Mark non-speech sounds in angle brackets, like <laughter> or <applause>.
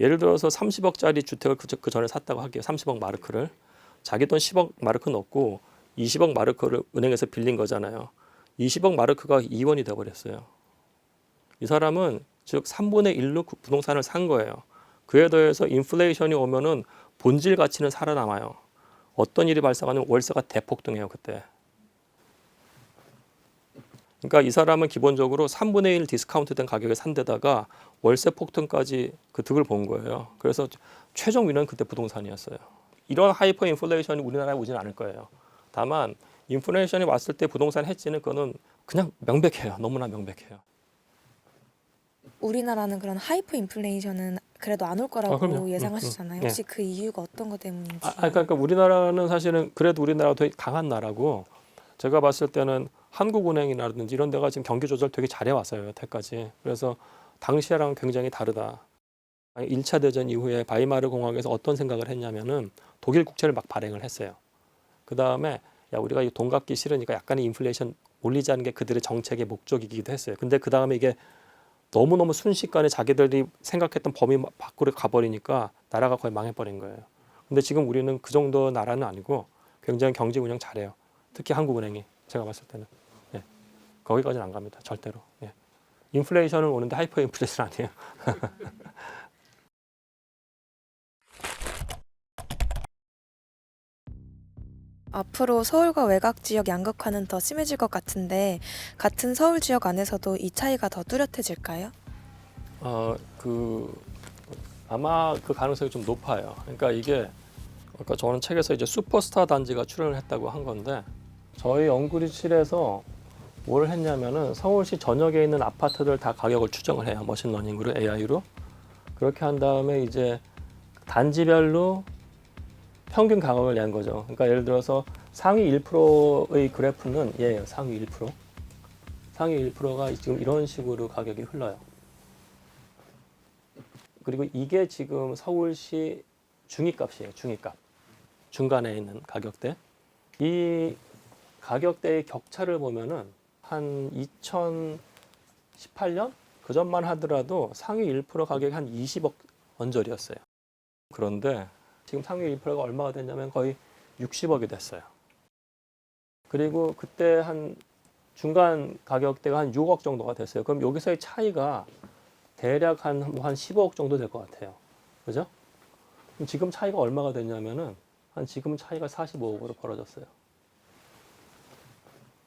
예를 들어서 30억짜리 주택을 그, 그 전에 샀다고 할게요. 30억 마르크를 자기 돈 10억 마르크 넣고 20억 마르크를 은행에서 빌린 거잖아요. 20억 마르크가 2원이 돼 버렸어요. 이 사람은 즉 3분의 1로 그 부동산을 산 거예요. 그에 더해서 인플레이션이 오면은 본질 가치는 살아남아요. 어떤 일이 발생하면 월세가 대폭등해요 그때. 그러니까 이 사람은 기본적으로 3분의 1 디스카운트된 가격에 산 데다가 월세 폭등까지 그 득을 본 거예요. 그래서 최종 위는 그때 부동산이었어요. 이런 하이퍼 인플레이션이 우리나라에 오지는 않을 거예요. 다만 인플레이션이 왔을 때 부동산 해지는 그거는 그냥 명백해요. 너무나 명백해요. 우리나라는 그런 하이퍼 인플레이션은 그래도 안 올 거라고 아. 음, 예상하시잖아요. 음. 혹시 그 이유가 어떤 것 때문인지. 아, 아, 그러니까 우리나라는 사실은 그래도 우리나라가 되게 강한 나라고 제가 봤을 때는 한국은행이라든지 이런 데가 지금 경기 조절 되게 잘해 왔어요 여태까지. 그래서 당시랑 굉장히 다르다. 1차 대전 이후에 바이마르 공화국에서 어떤 생각을 했냐면은 독일 국채를 막 발행을 했어요. 그 다음에 야 우리가 이돈 갚기 싫으니까 약간의 인플레이션 올리자는 게 그들의 정책의 목적이기도 했어요. 근데 그 다음에 이게 너무너무 순식간에 자기들이 생각했던 범위 밖으로 가버리니까 나라가 거의 망해버린 거예요. 근데 지금 우리는 그 정도 나라는 아니고 굉장히 경제 운영 잘해요. 특히 한국은행이 제가 봤을 때는 예. 거기까지는 안 갑니다. 절대로. 예. 인플레이션은 오는데 하이퍼 인플레이션 아니에요. <laughs> 앞으로 서울과 외곽 지역 양극화는 더 심해질 것 같은데 같은 서울 지역 안에서도 이 차이가 더 뚜렷해질까요? 어, 그 아마 그 가능성이 좀 높아요. 그러니까 이게 아까 저는 책에서 이제 슈퍼스타 단지가 출연을 했다고 한 건데 저희 엉구리실에서 뭘 했냐면은 서울시 전역에 있는 아파트들 다 가격을 추정을 해요. 머신러닝으로 AI로 그렇게 한 다음에 이제 단지별로 평균 가격을 낸 거죠. 그러니까 예를 들어서 상위 1%의 그래프는 얘예요. 상위 1%. 상위 1%가 지금 이런 식으로 가격이 흘러요. 그리고 이게 지금 서울시 중위값이에요. 중위값. 중간에 있는 가격대. 이 가격대의 격차를 보면은 한 2018년 그 전만 하더라도 상위 1% 가격이 한 20억 언저리였어요. 그런데 지금 상위 1%가 얼마가 됐냐면 거의 60억이 됐어요. 그리고 그때 한 중간 가격대가 한 6억 정도가 됐어요. 그럼 여기서의 차이가 대략 한, 뭐한 15억 정도 될 것 같아요. 그죠? 지금 차이가 얼마가 됐냐면은 한 지금 차이가 45억으로 벌어졌어요.